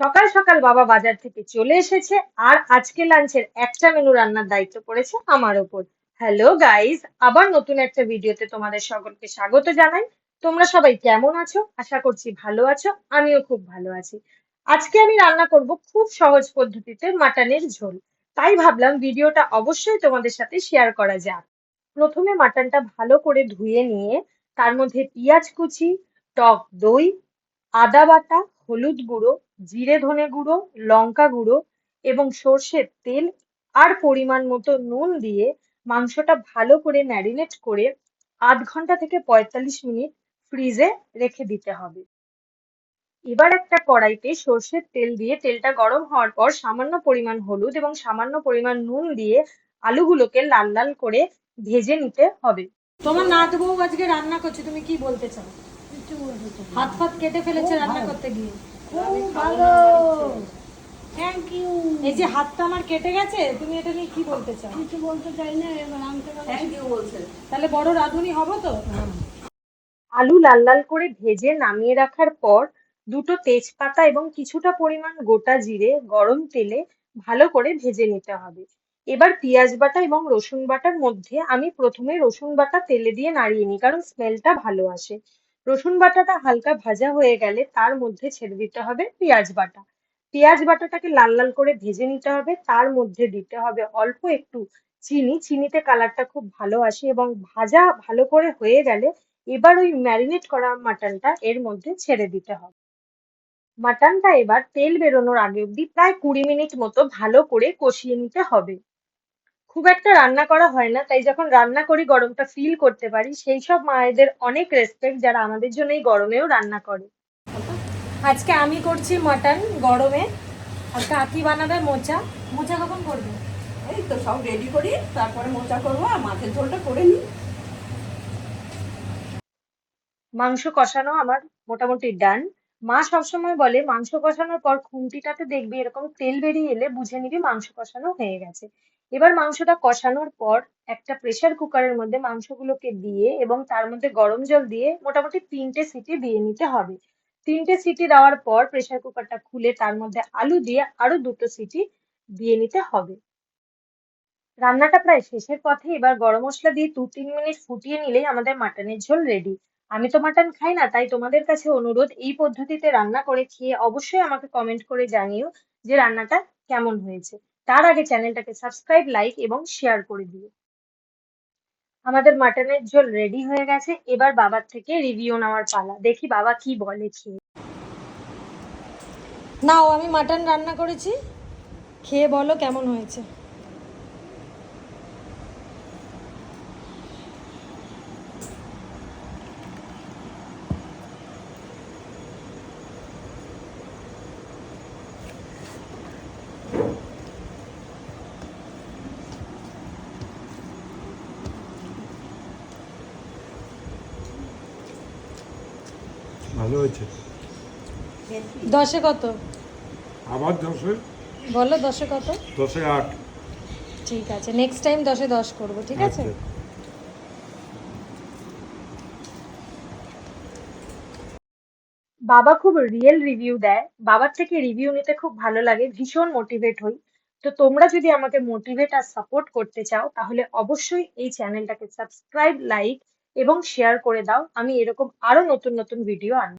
সকাল সকাল বাবা বাজার থেকে চলে এসেছে আর আজকে লাঞ্চের একটা মেনু রান্নার দায়িত্ব পড়েছে আমার ওপর। হ্যালো গাইস আবার নতুন একটা ভিডিওতে তোমাদের সকলকে স্বাগত জানাই। তোমরা সবাই কেমন আছো? আশা করছি ভালো আছো, আমিও খুব ভালো আছি। আজকে আমি রান্না করব খুব সহজ পদ্ধতিতে মাটনের ঝোল। তাই ভাবলাম ভিডিওটা অবশ্যই তোমাদের সাথে শেয়ার করা যাক। প্রথমে মাটনটা ভালো করে ধুয়ে নিয়ে তার মধ্যে পেঁয়াজ কুচি, টক দই, আদা বাটা, হলুদ গুঁড়ো জিরে ধনে গুঁড়ো লঙ্কা গুঁড়ো এবং সর্ষের তেল আর পরিমাণ মতো নুন দিয়ে মাংসটা ভালো করে ম্যারিনেট করে আধ ঘণ্টা থেকে পঁয়তাল্লিশ মিনিট ফ্রিজে রেখে দিতে হবে। এবার একটা কড়াইতে সর্ষের তেল দিয়ে তেলটা গরম হওয়ার পর সামান্য পরিমাণ হলুদ এবং সামান্য পরিমাণ নুন দিয়ে আলুগুলোকে লাল লাল করে ভেজে নিতে হবে। তোমার নাত বউ আজকে রান্না করছে তুমি কি বলতে চাও। হাত ফাত কেটে ফেলেছে রান্না করতে গিয়ে। খুব ভালো। থ্যাংক ইউ এই যে হাতটা আমার কেটে গেছে তুমি এটা নিয়ে কি বলতে চাও? কিছু বলতে চাই না এবার আনতে তাহলে বড় রাঁধুনি হব তো? আলু লাল লাল করে ভেজে নামিয়ে রাখার পর দুটো তেজপাতা এবং কিছুটা পরিমাণ গোটা জিরে গরম তেলে ভালো করে ভেজে নিতে হবে। এবার পেঁয়াজ বাটা এবং রসুন বাটার মধ্যে আমি প্রথমে রসুন বাটা তেলে দিয়ে নাড়িয়ে নিই কারণ স্মেলটা ভালো আসে। রসুন বাটাটা হালকা ভাজা হয়ে গেলে তার মধ্যে ছেড়ে দিতে হবে পেঁয়াজ বাটা। পেঁয়াজ বাটাটাকে লাল লাল করে ভেজে নিতে হবে, তার মধ্যে দিতে হবে অল্প একটু চিনি। চিনিতে কালারটা খুব ভালো আসে এবং ভাজা ভালো করে হয়ে গেলে এবার ওই ম্যারিনেট করা মাটনটা এর মধ্যে ছেড়ে দিতে হবে। মাটনটা এবার তেল বেরোনোর আগে অব্দি প্রায় কুড়ি মিনিট মতো ভালো করে কষিয়ে নিতে হবে। খুব একটা রান্না করা হয় না তাই যখন রান্না করি গরমটা ফিল করতে পারি সেই সব মায়েদের অনেক রেসপেক্ট যারা আমাদের জন্য এই গরমেও রান্না করে। আজকে আমি করছি মাটন গরমে আর কাকি বানাবে মোচা। মোচা কখন করবে? এই তো সব রেডি করি তারপরে মোচা করব আর মাছের ঝোলটা করে নিই। মাংস কষানো আমার মোটামুটি ডান মা সবসময় বলে মাংস কষানোর পর খুন্তিটাতে দেখবি এরকম তেল বেরিয়ে এলে বুঝে নিবি মাংস কষানো হয়ে গেছে। এবার মাংসটা কষানোর পর একটা প্রেসার কুকারের মধ্যে মাংসগুলোকে দিয়ে এবং তার মধ্যে গরম জল দিয়ে মোটামুটি তিনটে সিটি দিয়ে নিতে হবে। তিনটে সিটি দেওয়ার পর প্রেসার কুকারটা খুলে তার মধ্যে আলু দিয়ে আরও দুটো সিটি দিয়ে নিতে হবে। রান্নাটা প্রায় শেষের পথে এবার গরম মশলা দিয়ে দু তিন মিনিট ফুটিয়ে নিলেই আমাদের মাটনের ঝোল রেডি আমি তো মাটন খাই না, তাই তোমাদের কাছে অনুরোধ, এই পদ্ধতিতে রান্না করে খেয়ে অবশ্যই আমাকে কমেন্ট করে জানিও যে রান্নাটা কেমন হয়েছে। তার আগে চ্যানেলটাকে সাবস্ক্রাইব লাইক এবং শেয়ার করে দিও। আমাদের মাটনের ঝোল রেডি হয়ে গেছে। এবার বাবার থেকে রিভিউ নেওয়ার পালা। দেখি বাবা কি বলে খেয়ে। নাও, আমি মাটন রান্না করেছি। খেয়ে বলো কেমন হয়েছে। ভালো হয়েছে? দশে কত? আবার দশে? বলো দশে কত? দশে আট। ঠিক আছে নেক্সট টাইম দশে দশ করব ঠিক আছে? আচ্ছা। বাবা খুব রিয়েল রিভিউ দেয়। বাবার থেকে রিভিউ নিতে খুব ভালো লাগে ভীষণ মোটিভেট হই। তো তোমরা যদি আমাকে মোটিভেট আর সাপোর্ট করতে চাও তাহলে অবশ্যই এই চ্যানেলটাকে সাবস্ক্রাইব লাইক এবং শেয়ার করে দাও। আমি এরকম আরও নতুন নতুন ভিডিও আনব।